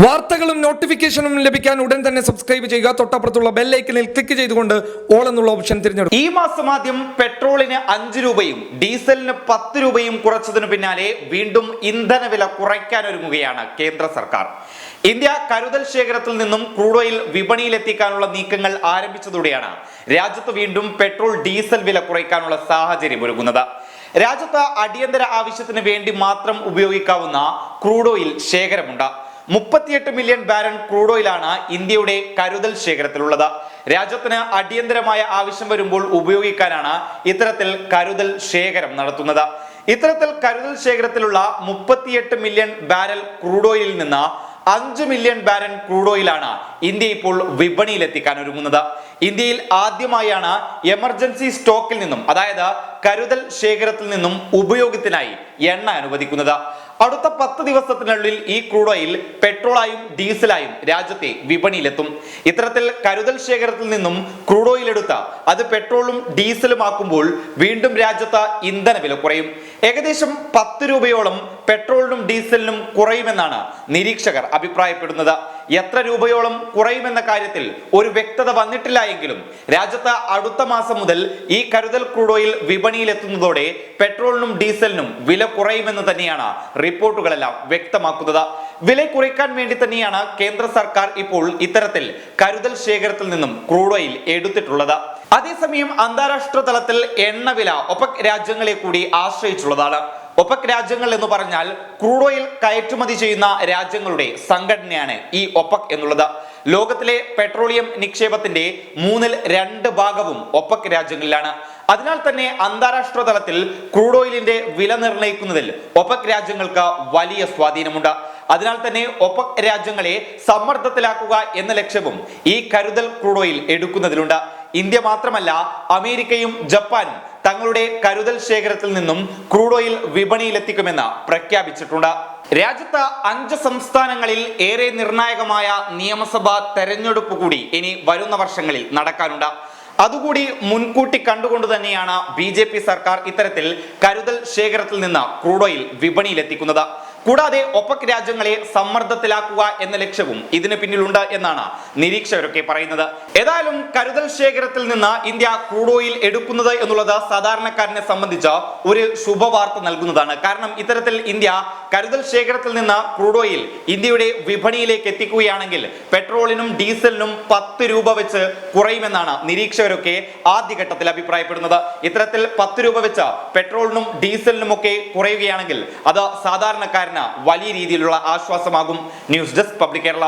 വാർത്തകളും നോട്ടിഫിക്കേഷനും ലഭിക്കാൻ ഉടൻ തന്നെ സബ്സ്ക്രൈബ് ചെയ്യുക. തൊട്ടപ്പുറത്തുള്ള ബെല്ലൈക്കനിൽ ക്ലിക്ക് ചെയ്തുകൊണ്ട് ഓൾ എന്നുള്ള ഓപ്ഷൻ തിരഞ്ഞെടുക്കും ഈ മാസം ആദ്യം പെട്രോളിന് അഞ്ച് രൂപയും ഡീസലിന് പത്ത് രൂപയും കുറച്ചതിന് പിന്നാലെ വീണ്ടും ഇന്ധനവില കുറയ്ക്കാൻ ഒരുങ്ങുകയാണ് കേന്ദ്ര സർക്കാർ. ഇന്ത്യ കരുതൽ ശേഖരത്തിൽ നിന്നും ക്രൂഡ് ഓയിൽ വിപണിയിലെത്തിക്കാനുള്ള നീക്കങ്ങൾ ആരംഭിച്ചതോടെയാണ് രാജ്യത്ത് വീണ്ടും പെട്രോൾ ഡീസൽ വില കുറയ്ക്കാനുള്ള സാഹചര്യം ഒരുങ്ങുന്നത്. രാജ്യത്ത് അടിയന്തര ആവശ്യത്തിന് വേണ്ടി മാത്രം ഉപയോഗിക്കാവുന്ന ക്രൂഡ് ഓയിൽ ശേഖരമുണ്ട്. മുപ്പത്തിയെട്ട് മില്യൺ ബാരൽ ക്രൂഡ് ഓയിലാണ് ഇന്ത്യയുടെ കരുതൽ ശേഖരത്തിലുള്ളത്. രാജ്യത്തിന് അടിയന്തരമായ ആവശ്യം വരുമ്പോൾ ഉപയോഗിക്കാനാണ് ഇത്തരത്തിൽ കരുതൽ ശേഖരം നടത്തുന്നത്. ഇത്തരത്തിൽ കരുതൽ ശേഖരത്തിലുള്ള മുപ്പത്തിയെട്ട് മില്യൺ ബാരൽ ക്രൂഡ് ഓയിലിൽ നിന്ന് അഞ്ച് മില്യൺ ബാരൽ ക്രൂഡ് ഓയിലാണ് ഇന്ത്യ ഇപ്പോൾ വിപണിയിൽ എത്തിക്കാൻ ഒരുങ്ങുന്നത്. ഇന്ത്യയിൽ ആദ്യമായാണ് എമർജൻസി സ്റ്റോക്കിൽ നിന്നും അതായത് കരുതൽ ശേഖരത്തിൽ നിന്നും ഉപയോഗത്തിനായി എണ്ണ അനുവദിക്കുന്നത്. അടുത്ത പത്ത് ദിവസത്തിനുള്ളിൽ ഈ ക്രൂഡ് ഓയിൽ പെട്രോളായും ഡീസലായും രാജ്യത്തെ വിപണിയിലെത്തും. ഇത്തരത്തിൽ കരുതൽ ശേഖരത്തിൽ നിന്നും ക്രൂഡ് ഓയിൽ എടുത്ത അത് പെട്രോളും ഡീസലും ആക്കുമ്പോൾ വീണ്ടും രാജ്യത്ത് ഇന്ധന വില കുറയും. ഏകദേശം പത്ത് രൂപയോളം പെട്രോളിനും ഡീസലിനും കുറയുമെന്നാണ് നിരീക്ഷകർ അഭിപ്രായപ്പെടുന്നത്. എത്ര രൂപയോളം കുറയുമെന്ന കാര്യത്തിൽ ഒരു വ്യക്തത വന്നിട്ടില്ല എങ്കിലും രാജ്യത്ത് അടുത്ത മാസം മുതൽ ഈ കരുതൽ ക്രൂഡ് ഓയിൽ വിപണിയിലെത്തുന്നതോടെ പെട്രോളിനും ഡീസലിനും വില കുറയുമെന്ന് തന്നെയാണ് റിപ്പോർട്ടുകളെല്ലാം വ്യക്തമാക്കുന്നത്. വില കുറയ്ക്കാൻ വേണ്ടി തന്നെയാണ് കേന്ദ്ര സർക്കാർ ഇപ്പോൾ ഇത്തരത്തിൽ കരുതൽ ശേഖരത്തിൽ നിന്നും ക്രൂഡ് ഓയിൽ എടുത്തിട്ടുള്ളത്. അതേസമയം അന്താരാഷ്ട്ര തലത്തിൽ എണ്ണവില ഒപ്പക് രാജ്യങ്ങളെ കൂടി ആശ്രയിച്ചുള്ളതാണ്. ഒപക് രാജ്യങ്ങൾ എന്ന് പറഞ്ഞാൽ ക്രൂഡ് ഓയിൽ കയറ്റുമതി ചെയ്യുന്ന രാജ്യങ്ങളുടെ സംഘടനയാണ് ഈ ഒപ്പക് എന്നുള്ളത്. ലോകത്തിലെ പെട്രോളിയം നിക്ഷേപത്തിന്റെ മൂന്നിൽ രണ്ട് ഭാഗവും ഒപ്പക് രാജ്യങ്ങളിലാണ്. അതിനാൽ തന്നെ അന്താരാഷ്ട്ര തലത്തിൽ ക്രൂഡ് ഓയിലിന്റെ വില നിർണയിക്കുന്നതിൽ ഒപ്പക് രാജ്യങ്ങൾക്ക് വലിയ സ്വാധീനമുണ്ട്. അതിനാൽ തന്നെ ഒപ്പക് രാജ്യങ്ങളെ സമ്മർദ്ദത്തിലാക്കുക എന്ന ലക്ഷ്യവും ഈ കരുതൽ ക്രൂഡ് ഓയിൽ എടുക്കുന്നതിലുണ്ട്. ഇന്ത്യ മാത്രമല്ല അമേരിക്കയും ജപ്പാനും തങ്ങളുടെ കരുതൽ ശേഖരത്തിൽ നിന്നും ക്രൂഡ് ഓയിൽ വിപണിയിലെത്തിക്കുമെന്ന് പ്രഖ്യാപിച്ചിട്ടുണ്ട്. രാജ്യത്ത് അഞ്ച് സംസ്ഥാനങ്ങളിൽ ഏറെ നിർണായകമായ നിയമസഭാ തെരഞ്ഞെടുപ്പ് കൂടി ഇനി വരുന്ന വർഷങ്ങളിൽ നടക്കാനുണ്ട്. അതുകൂടി മുൻകൂട്ടി കണ്ടുകൊണ്ട് തന്നെയാണ് ബി സർക്കാർ ഇത്തരത്തിൽ കരുതൽ ശേഖരത്തിൽ നിന്ന് ക്രൂഡ് ഓയിൽ വിപണിയിലെത്തിക്കുന്നത്. കൂടാതെ ഒപ്പക് രാജ്യങ്ങളെ സമ്മർദ്ദത്തിലാക്കുക എന്ന ലക്ഷ്യവും ഇതിന് പിന്നിലുണ്ട് എന്നാണ് നിരീക്ഷകരൊക്കെ പറയുന്നത്. ഏതായാലും കരുതൽ ശേഖരത്തിൽ നിന്ന് ഇന്ത്യ ക്രൂഡോയിൽ എടുക്കുന്നത് എന്നുള്ളത് സാധാരണക്കാരനെ സംബന്ധിച്ച് ഒരു ശുഭവാർത്ത നൽകുന്നതാണ്. കാരണം ഇത്തരത്തിൽ ഇന്ത്യ കരുതൽ ശേഖരത്തിൽ നിന്ന് ക്രൂഡ് ഓയിൽ ഇന്ത്യയുടെ വിപണിയിലേക്ക് എത്തിക്കുകയാണെങ്കിൽ പെട്രോളിനും ഡീസലിനും പത്ത് രൂപ വെച്ച് കുറയുമെന്നാണ് നിരീക്ഷകരൊക്കെ ആദ്യഘട്ടത്തിൽ അഭിപ്രായപ്പെടുന്നത്. ഇത്തരത്തിൽ പത്ത് രൂപ വെച്ച് പെട്രോളിനും ഡീസലിനും ഒക്കെ കുറയുകയാണെങ്കിൽ അത് സാധാരണക്കാരന് വലിയ രീതിയിലുള്ള ആശ്വാസമാകും. News desk public Kerala.